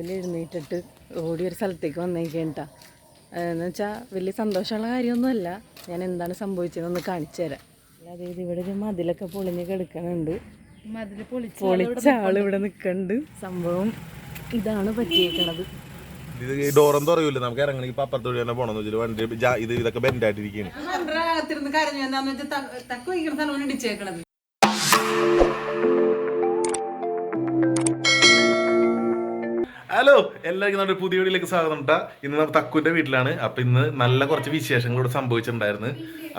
രാവിലെ എഴുന്നേറ്റിട്ട് ഓടി ഒരു സ്ഥലത്തേക്ക് വന്നേക്കേട്ടാ എന്ന് വെച്ചാൽ വലിയ സന്തോഷമുള്ള കാര്യമൊന്നുമല്ല. ഞാൻ എന്താണ് സംഭവിച്ചതെന്ന് കാണിച്ചു തരാം. അല്ലാതെ ഇത് ഇവിടെ ഒരു മതിലൊക്കെ പൊളിഞ്ഞ് കിടക്കണുണ്ട്. പൊളിച്ച് ആൾ ഇവിടെ നിൽക്കുന്നുണ്ട് സംഭവം ഇതാണ് പറ്റിയേക്കണത്. ഇത് ഡോറും തുറയൂല. നമുക്ക് ഇറങ്ങണമെങ്കിൽ ഇപ്പൊ അപ്പുറത്തോട് തന്നെ പോണെന്ന് വെച്ചാൽ വണ്ടി ഇത് ഇതൊക്കെ ബെൻഡായിട്ടിരിക്കുകയാണ് കരഞ്ഞു എന്താന്ന് വെച്ചാൽ തക്ക വയ്ക്കുന്ന സ്ഥലമാണ് ഇടിച്ചേക്കണത്. ഹലോ എല്ലാവർക്കും നമ്മുടെ പുതിയ വീട്ടിലേക്ക് സ്വാഗതം ഉണ്ടാ ഇന്ന് നമ്മൾ തക്കുവിന്റെ വീട്ടിലാണ്. അപ്പൊ ഇന്ന് നല്ല കുറച്ച് വിശേഷങ്ങളോട് സംഭവിച്ചിട്ടുണ്ടായിരുന്നു.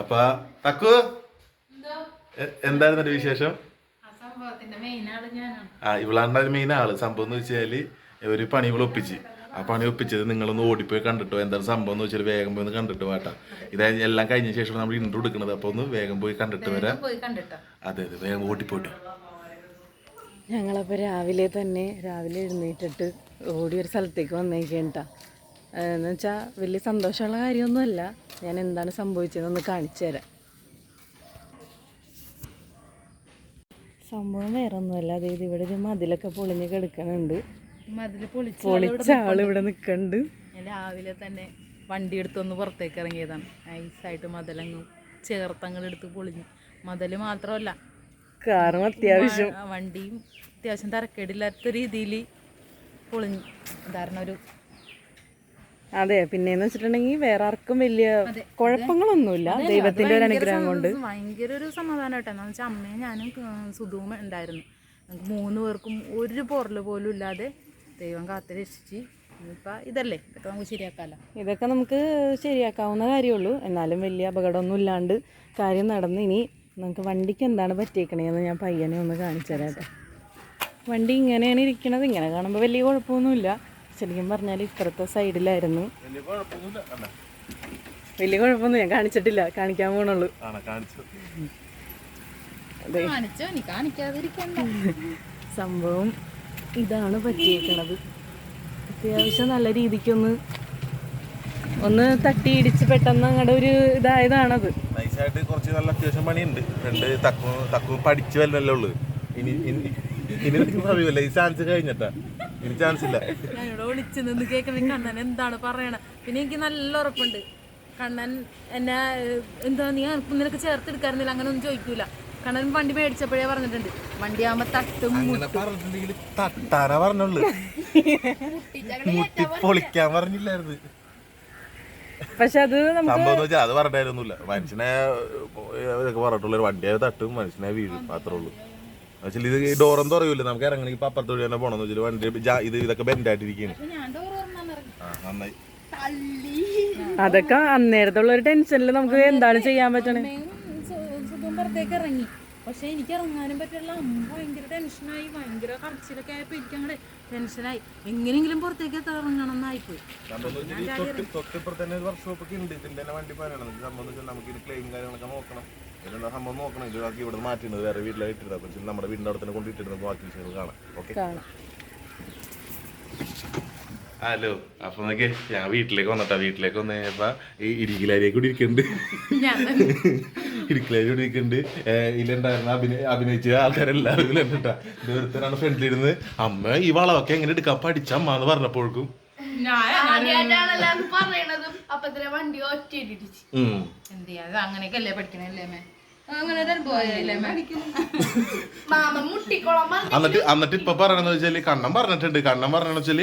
അപ്പൊ തക്കു എന്തായിരുന്നു എന്റെ വിശേഷം? ആ ഇവളാണ്ട മെയിൻ ആൾ സംഭവം എന്ന് വെച്ചാൽ ഒരു പണി ഇവൾ ഒപ്പിച്ച്. ആ പണി ഒപ്പിച്ചത് നിങ്ങളൊന്ന് ഓടിപ്പോയി കണ്ടിട്ടോ. എന്താണ് സംഭവം എന്ന് വെച്ചാൽ വേഗം പോയി ഒന്ന് കണ്ടിട്ട് വേട്ടാ ഇതായത് എല്ലാം കഴിഞ്ഞ ശേഷം നമ്മൾ ഇൻട്രോ എടുക്കുന്നത്. അപ്പൊ ഒന്ന് വേഗം പോയി കണ്ടിട്ട് വരാം. അതെ അതെ വേഗം ഓടിപ്പോട്ടോ ഞങ്ങളപ്പോൾ രാവിലെ തന്നെ രാവിലെ എഴുന്നേറ്റിട്ട് ഓടി ഒരു സ്ഥലത്തേക്ക് വന്നേക്കേട്ടാ എന്ന് വെച്ചാൽ വലിയ സന്തോഷമുള്ള കാര്യമൊന്നുമല്ല. ഞാൻ എന്താണ് സംഭവിച്ചതെന്നൊന്ന് കാണിച്ചു തരാം. സംഭവം വേറെ ഒന്നുമല്ല അതായത് ഇവിടെ ഒരു മതിലൊക്കെ പൊളിഞ്ഞ് കിടക്കണുണ്ട്. പൊളിച്ച് ആളിവിടെ ഞാൻ രാവിലെ തന്നെ വണ്ടി എടുത്തൊന്ന് പുറത്തേക്ക് ഇറങ്ങിയതാണ്. നൈസായിട്ട് മതിലങ്ങ് ചേർത്തങ്ങളെടുത്ത് പൊളിഞ്ഞു. മതിൽ മാത്രമല്ല കാറും അത്യാവശ്യം. വണ്ടിയും അത്യാവശ്യം തരക്കേടില്ലാത്ത രീതിയിൽ പൊളിഞ്ഞു ധാരണ ഒരു അതെ പിന്നെന്ന് വെച്ചിട്ടുണ്ടെങ്കിൽ വേറെ ആർക്കും വലിയ കുഴപ്പങ്ങളൊന്നുമില്ല ദൈവത്തിന്റെ ഒരു അനുഗ്രഹം കൊണ്ട്. ഭയങ്കര ഒരു സമാധാനം കേട്ടോ എന്ന് വെച്ചാൽ അമ്മയും ഞാനും സുധുവും ഉണ്ടായിരുന്നു. ഞങ്ങൾക്ക് മൂന്ന് പേർക്കും ഒരു പൊറൽ പോലും ഇല്ലാതെ ദൈവം കാത്ത് രക്ഷിച്ച് ഇനിയിപ്പോൾ ഇതല്ലേ ഇതൊക്കെ നമുക്ക് ശരിയാക്കാമല്ലോ ഇതൊക്കെ നമുക്ക് ശരിയാക്കാവുന്ന കാര്യമുള്ളൂ. എന്നാലും വലിയ അപകടമൊന്നും ഇല്ലാണ്ട് കാര്യം നടന്ന് ഇനി നമുക്ക് വണ്ടിക്ക് എന്താണ് പറ്റിയേക്കണേന്ന് ഞാൻ പയ്യനെ ഒന്ന് കാണിച്ചു തരാം കേട്ടോ. വണ്ടി ഇങ്ങനെയാണ് ഇരിക്കണത്. ഇങ്ങനെ കാണുമ്പോൾ വലിയ കുഴപ്പമൊന്നുമില്ല. ശരിക്കും പറഞ്ഞാൽ ഇപ്പുറത്തെ സൈഡിലായിരുന്നു. വലിയ കുഴപ്പമൊന്നും ഞാൻ കാണിച്ചിട്ടില്ല. കാണിക്കാൻ പോണുള്ളൂ. ആണോ? കാണിച്ചു. അതെ. കാണിച്ചോ? നീ കാണിക്കാതിരിക്കണ്ട. സംഭവം ഇതാണ് പറ്റിയേക്കണത്. അത്യാവശ്യം നല്ല രീതിക്കൊന്ന് ഒന്ന് തട്ടി ഇടിച്ച് പെട്ടെന്ന് അങ്ങടെ ഒരു ഇതായതാണത്. നൈസായിട്ട് കുറച്ച് നല്ല അത്യാവശ്യം പണിയുണ്ട്. രണ്ട് തക്കു തക്കു പഠിച്ചു വരുന്നല്ലേ ഉള്ളു. ഇനി ഇനി ഇനി സമയമല്ല. ഈ ചാൻസ് കഴിഞ്ഞിട്ടാ. ഇനി ചാൻസ് ഇല്ല. ഞാനിവിടെ വിളിച്ചു നിന്ന് കേൾക്കണ കണ്ണൻ എന്താണ് പറയണ? പിന്നെ എനിക്ക് നല്ല ഉറപ്പുണ്ട്. കണ്ണൻ എന്നെ എന്താ നീ നിനക്ക് ചേർത്തെടുക്കാറുന്നില്ല അങ്ങനെ ഒന്നും ചോദിക്കൂല. കണ്ണൻ വണ്ടി മേടിച്ചപ്പോഴേ പറഞ്ഞിട്ടുണ്ട്. വണ്ടി ആകുമ്പോ തട്ടും തട്ടാനാ പറഞ്ഞുള്ളു. പൊളിക്കാൻ പറഞ്ഞില്ലായിരുന്നു. പക്ഷെ അത് നമുക്ക് അത് പറഞ്ഞായിരുന്നില്ല മനുഷ്യനെ പറഞ്ഞിട്ടുള്ള ഒരു വണ്ടിയെ തട്ടും മനുഷ്യനെ വീഴും. അത്രേ ഉള്ളൂ. പക്ഷേ ഇത് ഈ ഡോറും തുറയൂല. നമുക്ക് ഇറങ്ങണമെങ്കിൽ ഇപ്പൊ വഴി തന്നെ പോണെന്ന് വെച്ചാൽ വണ്ടി ഇത് ഇതൊക്കെ ബെൻഡായിട്ടിരിക്കുകയാണ് ആ നന്നായി. അതൊക്കെ അന്നേരത്തുള്ള ഒരു ടെൻഷനിൽ നമുക്ക് എന്താണ് ചെയ്യാൻ പറ്റണേ? ഇറങ്ങി. പക്ഷെ എനിക്ക് ഇറങ്ങാനും പറ്റില്ല. അമ്മ ഭയങ്കര ടെൻഷനായി ഭയങ്കര കറച്ചിലൊക്കെ ആയപ്പോ എനിക്ക് അങ്ങനെ ടെൻഷനായി. എങ്ങനെയെങ്കിലും പുറത്തേക്ക് എത്താൻ ഇറങ്ങണം എന്നായിപ്പോയി സംഭവം നോക്കണം. ഇത് ഇവിടെ വേറെ നമ്മുടെ അവിടെ തന്നെ കൊണ്ടിട്ടിരുന്നത് ബാക്കി വിഷയങ്ങൾ കാണാം. ഓക്കെ ഹലോ അപ്പൊ ഞാൻ വീട്ടിലേക്ക് വന്നിട്ടാ. വീട്ടിലേക്ക് വന്നപ്പോ ഈ ഇരിക്കലാരിയെ കൂടി ഇരിക്കുന്നുണ്ട് ഇടുക്കിലാരി കൂടി ഇരിക്കുന്നുണ്ട് ഇതിലുണ്ടായിരുന്ന അഭിനയ അഭിനയിച്ച ആൾക്കാരെല്ലാവരും ഇതിലുണ്ടാ ഇതൊരുത്തരാണ് ഫ്രണ്ടിലിരുന്ന് അമ്മ ഈ വളമൊക്കെ എങ്ങനെ എടുക്കാൻ പഠിച്ച അമ്മ എന്ന് പറഞ്ഞപ്പോഴേക്കും. അങ്ങനെയൊക്കെ പഠിക്കണല്ലേ പറഞ്ഞ് എന്നിട്ട് എന്നിട്ട് ഇപ്പൊ പറയണെന്ന് വെച്ചാൽ കണ്ണം പറഞ്ഞിട്ടുണ്ട്. കണ്ണം പറഞ്ഞെന്ന് വെച്ചാൽ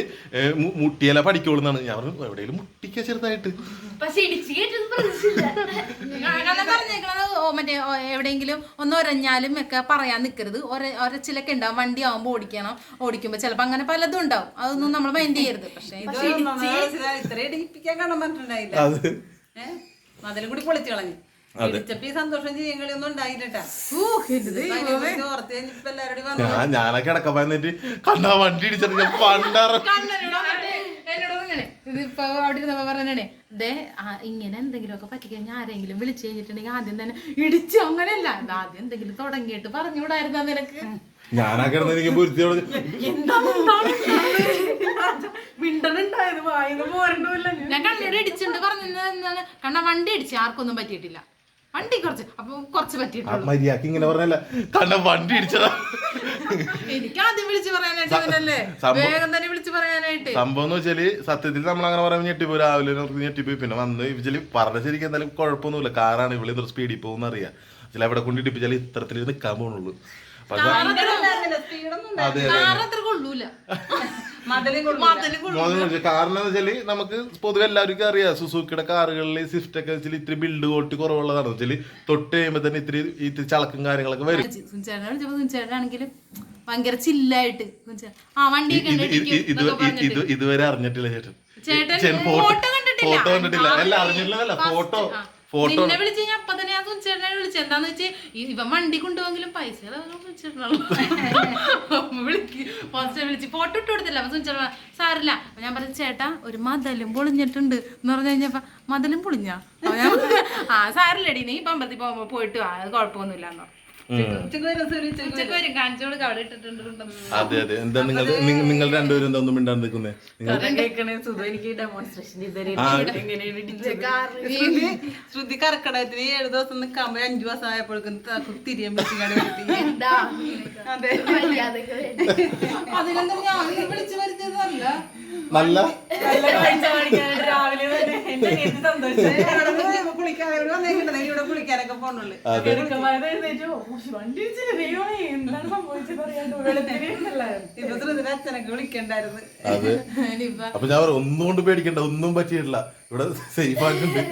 മുട്ടിയല്ല പഠിക്കോളൂന്നാണ് മുട്ടിയല പഠിക്കോളൂ എന്നാണ്. ഞാൻ പറഞ്ഞു എവിടെയെങ്കിലും മുട്ടിക്ക ചെറുതായിട്ട് പക്ഷെ ഇടിച്ച് കേട്ടത് പ്രതീക്ഷിച്ചില്ല കാരണം പറഞ്ഞേക്കണത് ഓ മറ്റേ എവിടെയെങ്കിലും ഒന്ന് ഒരഞ്ഞാലും ഒക്കെ പറയാൻ നിൽക്കരുത് ഒര ഒരച്ചിലൊക്കെ ഉണ്ടാവും. വണ്ടി ആവുമ്പോൾ ഓടിക്കണം. ഓടിക്കുമ്പോൾ ചിലപ്പോൾ അങ്ങനെ പലതും ഉണ്ടാവും. അതൊന്നും നമ്മൾ മൈൻഡ് ചെയ്യരുത്. പക്ഷേ ഇത് ഇത്ര ഇടിപ്പിക്കാൻ കാണാൻ പറഞ്ഞിട്ടുണ്ടായില്ല. അത് ഏഹ് മതിലും കൂടി പൊളിച്ചു കളഞ്ഞു. ഞാനൊക്കെ കിടക്കാൻ എന്നിട്ട് കണ്ണാ വണ്ടി ഇടിച്ചിട്ട് ഞാൻ പണ്ടാറ ഇതിപ്പോ അവിടെ ഇരുന്നപ്പോ പറഞ്ഞേ ദേ ഇങ്ങനെ എന്തെങ്കിലുമൊക്കെ പറ്റിക്കഴിഞ്ഞാൽ ആരെങ്കിലും വിളിച്ചു കഴിഞ്ഞിട്ടുണ്ടെങ്കിൽ ആദ്യം തന്നെ ഇടിച്ചു അങ്ങനെയല്ല. ആദ്യം എന്തെങ്കിലും തുടങ്ങിയിട്ട് പറഞ്ഞു വിടായിരുന്ന നിനക്ക്? ഞാനാ കിടന്ന് എനിക്ക് പൊരുത്തിയോട് മിണ്ടനുണ്ടായത് പോരണ്ടല്ല ഞാൻ. കണ്ണൂർ ഇടിച്ചിട്ടുണ്ട് പറഞ്ഞത് എന്താണ് കണ്ണ വണ്ടി ഇടിച്ച് ആർക്കൊന്നും പറ്റിയിട്ടില്ല. വണ്ടി കുറച്ച് അപ്പൊ കുറച്ച് പറ്റിയിട്ടില്ല മര്യാദയ്ക്ക് ഇങ്ങനെ പറഞ്ഞല്ല. കണ്ണ വണ്ടി ഇടിച്ചതാ. എനിക്ക് ആദ്യം വിളിച്ചു പറയാനായിട്ട് ഇവനല്ലേ? സംഭവം- വേഗം തന്നെ വിളിച്ചു പറയാനായിട്ട്. സംഭവം എന്ന് വെച്ചാൽ സത്യത്തിൽ നമ്മൾ അങ്ങനെ പറയുമ്പോൾ ഞെട്ടിപ്പോയി. രാവിലെ ഞെട്ടിപ്പോയി. പിന്നെ വന്ന് ഇവൽ പറഞ്ഞ ശരിക്കും എന്തായാലും കുഴപ്പമൊന്നുമില്ല. കാറാണ് ഇവിടെ സ്പീഡിൽ പോകുന്ന അറിയാം ചില എവിടെ കൊണ്ട് ഇടിപ്പിച്ചാൽ ഇത്തരത്തിൽ നിൽക്കാൻ സ്പീഡൊന്നും അതെ. കാരണം വെച്ചാൽ നമുക്ക് പൊതുവെ എല്ലാവർക്കും അറിയാം സുസുക്കിയുടെ കാറുകളിൽ സ്വിഫ്റ്റ് ഒക്കെ വെച്ചാൽ ഇത്തിരി ബിൽഡ് കോട്ടി കുറവുള്ളതാണ്. വെച്ചാൽ തൊട്ട് കഴിയുമ്പോ തന്നെ ഇത്തിരി ഇത്തിരി ചളക്കും കാര്യങ്ങളൊക്കെ വരും. ഭയങ്കര ചില്ലായിട്ട് ആ വണ്ടിയൊക്കെ ഇത്. ഇതുവരെ അറിഞ്ഞിട്ടില്ല ചേട്ടൻ. ചേട്ടൻ ചേട്ടൻ ഫോട്ടോ കണ്ടിട്ടില്ല. ഫോട്ടോ കണ്ടിട്ടില്ല. അല്ല അറിഞ്ഞിട്ടില്ല ഫോട്ടോ. ഫോട്ടോ നിന്നെ വിളിച്ച് ഞാൻ അപ്പൊ തന്നെ ഞാൻ സുനിച്ചേട്ടനെ വിളിച്ചു എന്താന്ന് വെച്ച് ഇവൻ വണ്ടി കൊണ്ടുപോകെങ്കിലും പൈസ ഫസ്റ്റ് വിളിച്ച് ഫോട്ടോ ഇട്ട് കൊടുത്തില്ല. അപ്പൊ സുനിച്ചേട്ടൻ സാറില്ല അപ്പൊ ഞാൻ പറഞ്ഞു ചേട്ടാ ഒരു മതലും പൊളിഞ്ഞിട്ടുണ്ട്. എന്ന് പറഞ്ഞു കഴിഞ്ഞപ്പോ മതലും പൊളിഞ്ഞ? ആ സാറില്ലടി നീ ഇപ്പൊ അമ്പലത്തിൽ പോകുമ്പോ പോയിട്ട് ആ കുഴപ്പമൊന്നുമില്ല അതെ അതെ. എന്താ നിങ്ങൾ നിങ്ങ- നിങ്ങൾ രണ്ടുപേരും എന്താ ഒന്നും മിണ്ടാൻ നിൽക്കുന്നേ നിങ്ങൾ ശ്രുതി കറക്കടത്തിന് ഏഴ് ദിവസം നിൽക്കാൻ അഞ്ചു ദിവസം ആയപ്പോഴേക്കും തിരിയാൻ അതെ. അതിനെന്താ ഞാൻ വിളിച്ചു വരുത്തിയതല്ല. നല്ല? കുളിക്കാൻ ഇവിടെ വന്നേക്കണ്ടേ. ഇവിടെ കുളിക്കാനൊക്കെ പോണുള്ളു. അതെ. ഇപ്പൊ ശ്രുതിന്റെ അച്ഛനൊക്കെ വിളിക്കണ്ടായിരുന്നു. അതെ. അപ്പൊ ഞാൻ പറയാം ഒന്നും കൊണ്ട് പേടിക്കണ്ട ഒന്നും പറ്റിയിട്ടില്ല. ഇവിടെ സേഫ് ആയിട്ടുണ്ട്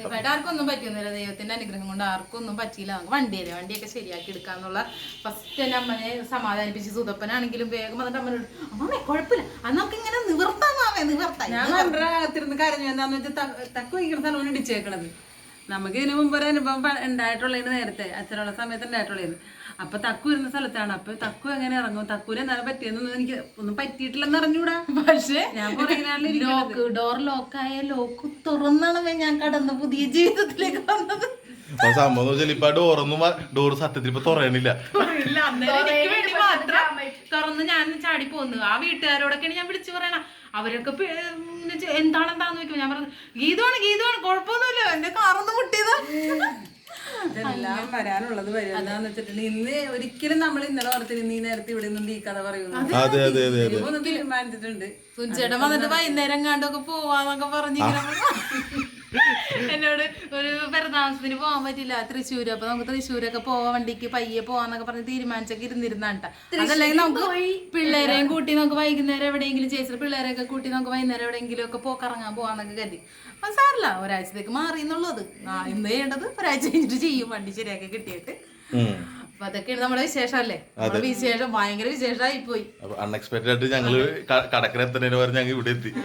ഇവിടെ ആർക്കൊന്നും പറ്റിയൊന്നുമില്ല. ദൈവത്തിന്റെ അനുഗ്രഹം കൊണ്ട് ആർക്കും ഒന്നും പറ്റിയില്ല. നമുക്ക് വണ്ടിയല്ലേ? വണ്ടിയൊക്കെ ശരിയാക്കി എടുക്കാന്നുള്ള ഫസ്റ്റ് തന്നെ അമ്മനെ സമാധാനിപ്പിച്ച് സുതപ്പനാണെങ്കിലും വേഗം വന്നിട്ട് അമ്മനോട് അമ്മേ കുഴപ്പമില്ല. അത് നമുക്ക് ഇങ്ങനെ നിവർത്താൻ മാമേ നിവർത്താം. ഞാൻ കണ്ട അകത്തിരുന്ന് കരഞ്ഞു. എന്താന്ന് വെച്ചാൽ തക്ക വയ്ക്കുന്ന സ്ഥലം ഇടിച്ചേക്കണത്. നമുക്ക് ഇതിനു മുമ്പ് ഒരു അനുഭവം ഉണ്ടായിട്ടുള്ളതിന് നേരത്തെ. അച്ഛനുള്ള സമയത്ത് ഉണ്ടായിട്ടുള്ളതിന് അപ്പൊ തക്കു വരുന്ന സ്ഥലത്താണ്. അപ്പൊ തക്കു എങ്ങനെ ഇറങ്ങും? തക്കുവിന് എന്താണ് പറ്റിയെന്നൊന്നും എനിക്ക് ഒന്നും പറ്റിയിട്ടില്ലെന്ന് അറിഞ്ഞൂടാ. പക്ഷേ ഞാൻ പറയുന്ന ലോക്ക് ഡോർ ലോക്കായ ലോക്ക് തുറന്നാണ് ഞാൻ കടന്ന് പുതിയ ജീവിതത്തിലേക്ക് വന്നത്. സംഭവം എന്ന് വെച്ചാൽ ഇപ്പൊ ഡോറൊന്നും ഡോർ സത്യത്തിൽ ഇപ്പൊ തുറയണില്ല. ഇല്ല, അന്നേരം എനിക്ക് വേണ്ടി മാത്രം തുറന്ന് ഞാൻ ചാടി പോന്നു ആ വീട്ടുകാരോടൊക്കെയാണ് ഞാൻ വിളിച്ചു പറയണ. അവരൊക്കെ എന്താണെന്താന്ന് വെക്കും എന്താണ് എന്താന്ന് ഞാൻ പറഞ്ഞു ഗീതമാണ് ഗീതമാണ് കുഴപ്പമൊന്നുമില്ല എന്റെ കാറൊന്ന് മുട്ടിയത്. എല്ലാം വരാനുള്ളത് വരും. എന്താന്ന് വെച്ചിട്ടുണ്ടെങ്കിൽ ഇന്ന് ഒരിക്കലും നമ്മൾ ഇന്നലെ ഓർത്തിരുന്ന് ഈ നേരത്തെ ഇവിടെ നിന്ന് ഈ കഥ പറയുന്നു തീരുമാനിച്ചിട്ടുണ്ട്. വന്നിട്ട് വൈകുന്നേരം കണ്ടൊക്കെ പോവാന്നൊക്കെ പറഞ്ഞിങ്ങനെ എന്നോട് ഒരു പെരുന്നാമസത്തിന് പോകാൻ പറ്റില്ല തൃശ്ശൂർ അപ്പൊ നമുക്ക് തൃശ്ശൂരൊക്കെ പോവാൻ വണ്ടിക്ക് പയ്യെ പോവാന്നൊക്കെ പറഞ്ഞ് തീരുമാനിച്ചൊക്കെ ഇരുന്നിരുന്നാട്ട അതല്ലെങ്കിൽ നമുക്ക് പിള്ളേരെയും കൂട്ടി നമുക്ക് വൈകുന്നേരം എവിടെയെങ്കിലും ചേച്ചിട്ട് പിള്ളേരെയൊക്കെ കൂട്ടി നമുക്ക് വൈകുന്നേരം എവിടെയെങ്കിലും ഒക്കെ പോക്കറങ്ങാൻ പോവാന്നൊക്കെ കരുതി. അപ്പൊ സാറില്ല ഒരാഴ്ചത്തേക്ക് മാറി എന്നുള്ളത്. ആ ഇന്ന് ചെയ്യേണ്ടത് ഒരാഴ്ച കഴിഞ്ഞിട്ട് ചെയ്യും വണ്ടി ശരിയാക്കി കിട്ടിയിട്ട്. അപ്പൊ അതൊക്കെയാണ് നമ്മുടെ വിശേഷം അല്ലേ? നമ്മുടെ വിശേഷം ഭയങ്കര വിശേഷമായി പോയി അപ്പൊ അൺഎക്സ്പെക്ടഡ് ആയിട്ട് ഞങ്ങൾ കടക്കര പറഞ്ഞ് ഞങ്ങൾ ഇവിടെ എത്തി.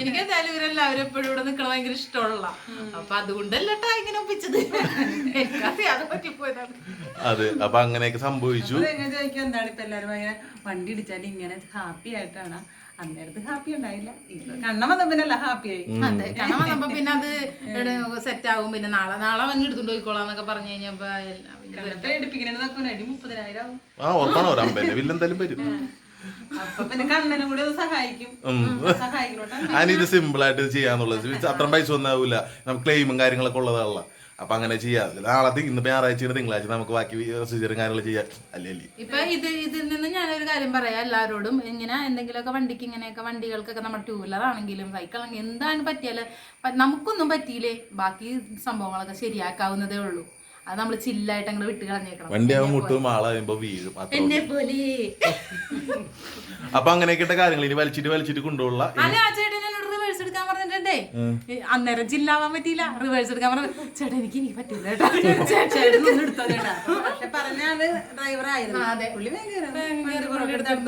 എനിക്ക് എന്തായാലും ഇവരെല്ലാവരും എപ്പോഴും ഇവിടെ നിൽക്കണ ഭയങ്കര ഇഷ്ടമുള്ള അപ്പൊ അതുകൊണ്ടല്ലട്ടാ ഇങ്ങനെ ഒപ്പിച്ചത്. എനിക്കറിയാതെ പറ്റിപ്പോയതാണ്. അതെ അപ്പൊ അങ്ങനെയൊക്കെ സംഭവിച്ചു. എന്താണ് ഇപ്പൊ എല്ലാരും ഭയങ്കര വണ്ടി ഇടിച്ചാൽ ഇങ്ങനെ ഹാപ്പി ആയിട്ടാണ്? അന്നേരത്ത് ഹാപ്പി ഉണ്ടായില്ല. ഇപ്പൊ കണ്ണ വന്നപ്പിനല്ല ഹാപ്പി ആയി. അതെ കണ്ണ വന്നപ്പോ പിന്നെ അത് സെറ്റ് ആകും പിന്നെ നാളെ നാളെ വന്ന് എടുത്തു പോയിക്കോളാം എന്നൊക്കെ പറഞ്ഞു കഴിഞ്ഞപ്പോ പിന്നെ പിന്നെ അതിനിത് സിമ്പിൾ ആയിട്ട് ചെയ്യാന്നുള്ളത്. ഇത് അത്ര പൈസ ഒന്നും ആവൂല. നമുക്ക് ക്ലെയിമും കാര്യങ്ങളൊക്കെ ഉള്ളതാണല്ല. അപ്പൊ അങ്ങനെ ചെയ്യാം. നാളെ തി- ഇന്ന് ഞായറാഴ്ച തിങ്കളാഴ്ച നമുക്ക് ബാക്കി പ്രൊസീജിയറും കാര്യങ്ങൾ ചെയ്യാം. അല്ലേ ഇപ്പൊ ഇത് ഇതിൽ നിന്ന് ഞാനൊരു കാര്യം പറയാം എല്ലാവരോടും ഇങ്ങനെ എന്തെങ്കിലുമൊക്കെ വണ്ടിക്ക് ഇങ്ങനെയൊക്കെ വണ്ടികൾക്കൊക്കെ നമ്മൾ ടൂ വീലർ ആണെങ്കിലും സൈക്കിൾ ആണെങ്കിലും എന്താണ് പറ്റിയാൽ നമുക്കൊന്നും പറ്റിയില്ലേ? ബാക്കി സംഭവങ്ങളൊക്കെ ശരിയാക്കാവുന്നതേ ഉള്ളൂ. അത് നമ്മൾ ചില്ലായിട്ട് അങ്ങനെ വിട്ട് കളഞ്ഞേക്കണം. വണ്ടി മുട്ടും ആളാകുമ്പോ വീഴും. എന്നെ പോലെ അപ്പൊ അങ്ങനെയൊക്കെ കാര്യങ്ങൾ ഇനി വലിച്ചിട്ട് വലിച്ചിട്ട് കൊണ്ടുപോകുള്ള എടുക്കാൻ പറഞ്ഞിട്ടുണ്ടേ. അന്നേരം ചില്ലാവാൻ പറ്റിയില്ല. റിവേഴ്സ് എടുക്കാൻ പറഞ്ഞു. ചേട്ടാ എനിക്ക് ഇനി പറ്റില്ല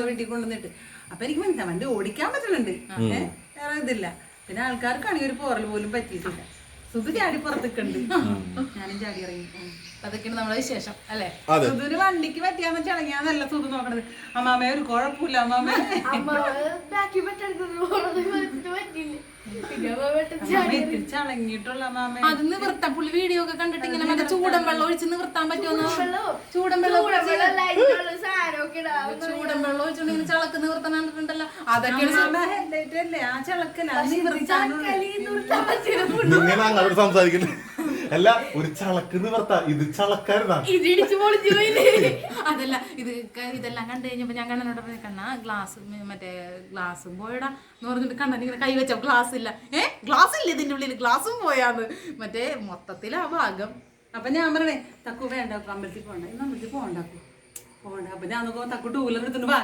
വീട്ടിൽ കൊണ്ടുവന്നിട്ട്. അപ്പൊ എനിക്ക് മനസ്സിലാവും വണ്ടി ഓടിക്കാൻ പറ്റുന്നുണ്ട് വേറെ ഇതില്ല. പിന്നെ ആൾക്കാർക്കാണെങ്കിൽ ഒരു പോറൽ പോലും പറ്റിയിട്ടില്ല. സുധു ചാടി പുറത്തേക്കുണ്ട് ഞാനും ചാടി ഇറങ്ങി. അതൊക്കെയാണ് നമ്മുടെ വിശേഷം അല്ലേ? അതെ. സുധുവിന് വണ്ടിക്ക് പറ്റിയാന്ന് നല്ല സുധു നോക്കണത്. അമ്മാമേ ഒരു കുഴപ്പമില്ല അമ്മാമേ. അമ്മ ബാക്കി പറ്റെടുക്കുന്നു പറ്റില്ല പിന്നെ പോയിട്ട് തിരിച്ചളങ്ങിയിട്ടുള്ള മാമ അത് നിവർത്താം. പുള്ളി വീഡിയോ ഒക്കെ കണ്ടിട്ട് ഇങ്ങനെ മറ്റേ ചൂടൻ വെള്ളം ഒഴിച്ച് നിവർത്താൻ പറ്റുമോ ചൂടൻ വെള്ളം? ചൂടൻ വെള്ളം ഇങ്ങനെ ചളക്ക് നിവർത്താൻ കണ്ടിട്ടുണ്ടല്ലോ. അതൊക്കെയാണ് നിർത്താൻ സംസാരിക്കുന്നത്. അല്ല ഒരു ചളക്ക് നിവർത്ത ഇത് ചളക്കാരുതാ. ഇതിടിച്ച് പൊളിച്ചു പോയില്ലേ? അതല്ല ഇത് ഇതെല്ലാം കണ്ടു കഴിഞ്ഞപ്പോ ഞാൻ കണ്ണനോട് പറഞ്ഞു കണ്ണ ഗ്ലാസ് മറ്റേ ഗ്ലാസും പോയടാ. എന്ന് പറഞ്ഞിട്ട് കണ്ണൻ ഇങ്ങനെ കൈവച്ചോ ഗ്ലാസ് ഇല്ല. ഏ? ഗ്ലാസ് ഇല്ല ഇതിന്റെ ഉള്ളിൽ ഗ്ലാസും പോയാന്ന്. മറ്റേ മൊത്തത്തിൽ ആ ഭാഗം. അപ്പൊ ഞാൻ പറഞ്ഞേ തക്കു വേണ്ട അമ്പലത്തിൽ പോണ്ട. ഇന്ന് അമ്പലത്തിൽ പോണ്ടാക്കൂ പോണ്ട അപ്പൊ ഞാൻ നോക്കുമ്പോ തക്കു ടൂ വീലർ എടുത്തിട്ട് വാ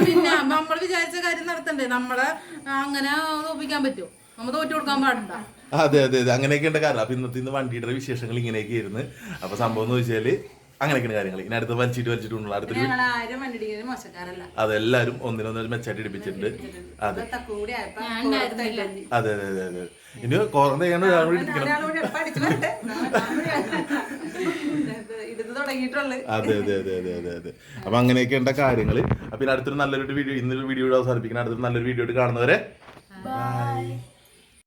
പിന്നെ നമ്മൾ വിചാരിച്ച കാര്യം നടത്തണ്ടേ? നമ്മളെ അങ്ങനെ തോപ്പിക്കാൻ പറ്റുമോ നമ്മ തോറ്റു കൊടുക്കാൻ പാടുണ്ടോ? അതെ അതെ അതെ. അങ്ങനെയൊക്കെയുണ്ട് കാരണം. അപ്പൊ ഇന്നത്തെ ഇന്ന് വണ്ടിയുടെ വിശേഷങ്ങൾ ഇങ്ങനെയൊക്കെ ആയിരുന്നു. അപ്പൊ സംഭവം എന്ന് വെച്ചാൽ അങ്ങനെയൊക്കെയാണ് കാര്യങ്ങൾ ഇനി അടുത്ത് വലിച്ചിട്ട് വലിച്ചിട്ടുണ്ടല്ലോ അടുത്തൊരു അതെല്ലാരും ഒന്നിനൊന്ന് മെച്ചായിട്ട് ഇടിപ്പിച്ചിട്ടുണ്ട്. അതെ. അതെ അതെ അതെ അതെ. ഇനി ചെയ്യാണ്ട് ഒരാൾ കൂടി അതെ അതെ അതെ അതെ അതെ അതെ. അപ്പൊ അങ്ങനെയൊക്കെയുള്ള കാര്യങ്ങൾ. അപ്പൊ ഇനി അടുത്തൊരു നല്ലൊരു വീഡിയോ ഇന്നൊരു വീഡിയോ അവസാനിപ്പിക്കണം. അടുത്തൊരു നല്ലൊരു വീഡിയോ കാണുന്നവരെ ബൈ